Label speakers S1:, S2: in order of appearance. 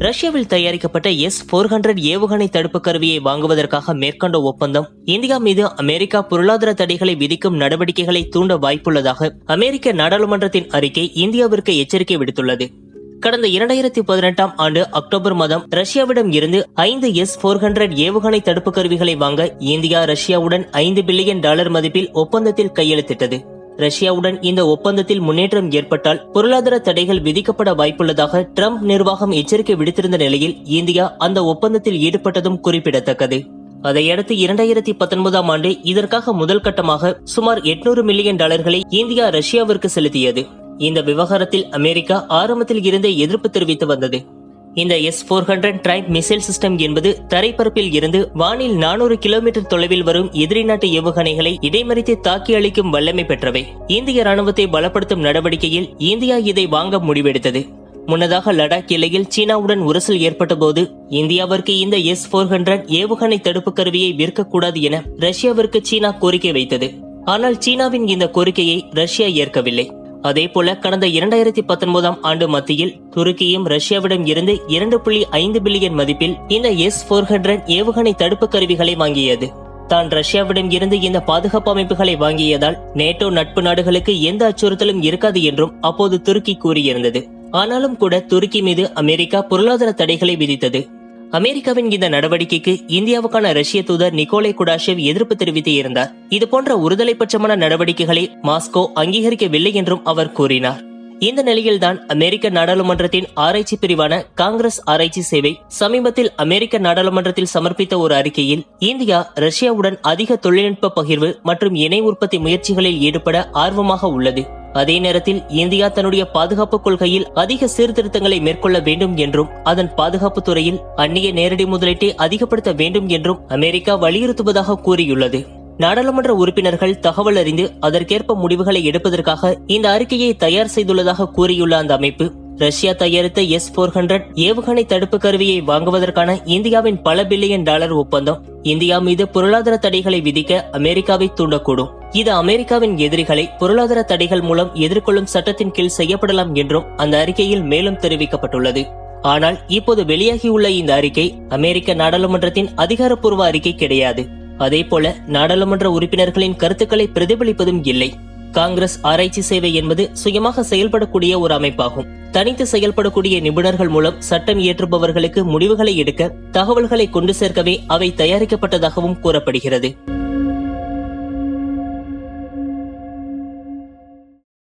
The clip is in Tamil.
S1: ரஷ்யாவில் தயாரிக்கப்பட்ட எஸ் போர் ஹண்ட்ரட் ஏவுகணை தடுப்பு கருவியை வாங்குவதற்காக மேற்கொண்ட ஒப்பந்தம் இந்தியா மீது அமெரிக்கா பொருளாதார தடைகளை விதிக்கும் நடவடிக்கைகளை தூண்ட வாய்ப்புள்ளதாக அமெரிக்க நாடாளுமன்றத்தின் அறிக்கை இந்தியாவிற்கு எச்சரிக்கை விடுத்துள்ளது. கடந்த இரண்டாயிரத்தி பதினெட்டாம் ஆண்டு அக்டோபர் மாதம் ரஷ்யாவிடம் இருந்து ஐந்து எஸ் போர் ஹண்ட்ரட் ஏவுகணை தடுப்பு கருவிகளை வாங்க இந்தியா ரஷ்யாவுடன் ஐந்து பில்லியன் டாலர் மதிப்பில் ஒப்பந்தத்தில் கையெழுத்திட்டது. ரஷ்யாவுடன் இந்த ஒப்பந்தத்தில் முன்னேற்றம் ஏற்பட்டால் பொருளாதார தடைகள் விதிக்கப்பட வாய்ப்புள்ளதாக டிரம்ப் நிர்வாகம் எச்சரிக்கை விடுத்திருந்த நிலையில் இந்தியா அந்த ஒப்பந்தத்தில் ஈடுபட்டதும் குறிப்பிடத்தக்கது. அதையடுத்து இரண்டாயிரத்தி பத்தொன்பதாம் ஆண்டு இதற்காக முதல் கட்டமாக சுமார் எட்நூறு மில்லியன் டாலர்களை இந்தியா ரஷ்யாவிற்கு செலுத்தியது. இந்த விவகாரத்தில் அமெரிக்கா ஆரம்பத்தில் இருந்தே எதிர்ப்பு தெரிவித்து வந்தது. இந்த S four hundred Triumf missile system என்பது தரைப்பரப்பில் இருந்து வானில் நானூறு கிலோமீட்டர் தொலைவில் வரும் எதிரி நாட்டு ஏவுகணைகளை இடைமறித்து தாக்கி அளிக்கும் வல்லமை பெற்றவை. இந்திய ராணுவத்தை பலப்படுத்தும் நடவடிக்கையில் இந்தியா இதை வாங்க முடிவெடுத்தது. முன்னதாக லடாக் எல்லையில் சீனாவுடன் உரசல் ஏற்பட்ட போது இந்தியாவிற்கு இந்த எஸ் போர் ஹண்ட்ரட் ஏவுகணை தடுப்பு கருவியை விற்கக்கூடாது என ரஷ்யாவிற்கு சீனா கோரிக்கை வைத்தது. ஆனால் சீனாவின் இந்த கோரிக்கையை ரஷ்யா ஏற்கவில்லை. அதே போல கடந்த இரண்டாயிரத்தி பத்தொன்பதாம் ஆண்டு மத்தியில் துருக்கியும் ரஷ்யாவிடம் இருந்து இரண்டு புள்ளி ஐந்து பில்லியன் மதிப்பில் இந்த எஸ் போர் ஹண்ட்ரட் ஏவுகணை தடுப்பு கருவிகளை வாங்கியது. தான் ரஷ்யாவிடம் இருந்து இந்த பாதுகாப்பு அமைப்புகளை வாங்கியதால் நேட்டோ நட்பு நாடுகளுக்கு எந்த அச்சுறுத்தலும் இருக்காது என்றும் அப்போது துருக்கி கூறியிருந்தது. ஆனாலும் கூட துருக்கி மீது அமெரிக்கா பொருளாதார தடைகளை விதித்தது. அமெரிக்காவின் இந்த நடவடிக்கைக்கு இந்தியாவுக்கான ரஷ்ய தூதர் நிக்கோலை குடாஷேவ் எதிர்ப்பு தெரிவித்து இருந்தார். இது போன்ற ஒருதலைப்பட்சமான நடவடிக்கைகளை மாஸ்கோ அங்கீகரிக்கவில்லை என்றும் அவர் கூறினார். இந்த நிலையில்தான் அமெரிக்க நாடாளுமன்றத்தின் ஆராய்ச்சி பிரிவான காங்கிரஸ் ஆராய்ச்சி சேவை சமீபத்தில் அமெரிக்க நாடாளுமன்றத்தில் சமர்ப்பித்த ஒரு அறிக்கையில் இந்தியா ரஷ்யாவுடன் அதிக தொழில்நுட்ப பகிர்வு மற்றும் இணை உற்பத்தி முயற்சிகளில் ஈடுபட ஆர்வமாக உள்ளது. அதே நேரத்தில் இந்தியா தன்னுடைய பாதுகாப்பு கொள்கையில் அதிக சீர்திருத்தங்களை மேற்கொள்ள வேண்டும் என்றும் அதன் பாதுகாப்பு துறையில் அந்நிய நேரடி முதலீட்டை அதிகப்படுத்த வேண்டும் என்றும் அமெரிக்கா வலியுறுத்துவதாக கூறியுள்ளது. நாடாளுமன்ற உறுப்பினர்கள் தகவல் அறிந்து அதற்கேற்ப முடிவுகளை எடுப்பதற்காக இந்த அறிக்கையை தயார் செய்துள்ளதாக கூறியுள்ள அந்த அமைப்பு ரஷ்யா தயாரித்த எஸ் போர் ஹண்ட்ரட் ஏவுகணை தடுப்பு கருவியை வாங்குவதற்கான இந்தியாவின் பல பில்லியன் டாலர் ஒப்பந்தம் இந்தியா மீது பொருளாதார தடைகளை விதிக்க அமெரிக்காவை தூண்டக்கூடும். இது அமெரிக்காவின் எதிரிகளை பொருளாதார தடைகள் மூலம் எதிர்கொள்ளும் சட்டத்தின் கீழ் செய்யப்படலாம் என்றும் அந்த அறிக்கையில் மேலும் தெரிவிக்கப்பட்டுள்ளது. ஆனால் இப்போது வெளியாகியுள்ள இந்த அறிக்கை அமெரிக்க நாடாளுமன்றத்தின் அதிகாரப்பூர்வ அறிக்கை கிடையாது. அதேபோல நாடாளுமன்ற உறுப்பினர்களின் கருத்துக்களை பிரதிபலிப்பதும் இல்லை. காங்கிரஸ் ஆராய்ச்சி சேவை என்பது சுயமாக செயல்படக்கூடிய ஒரு அமைப்பாகும். தனித்து செயல்படக்கூடிய நிபுணர்கள் மூலம் சட்டம் இயற்றுபவர்களுக்கு முடிவுகளை எடுக்க தகவல்களை கொண்டு சேர்க்கவே அவை தயாரிக்கப்பட்டதாகவும் கூறப்படுகிறது.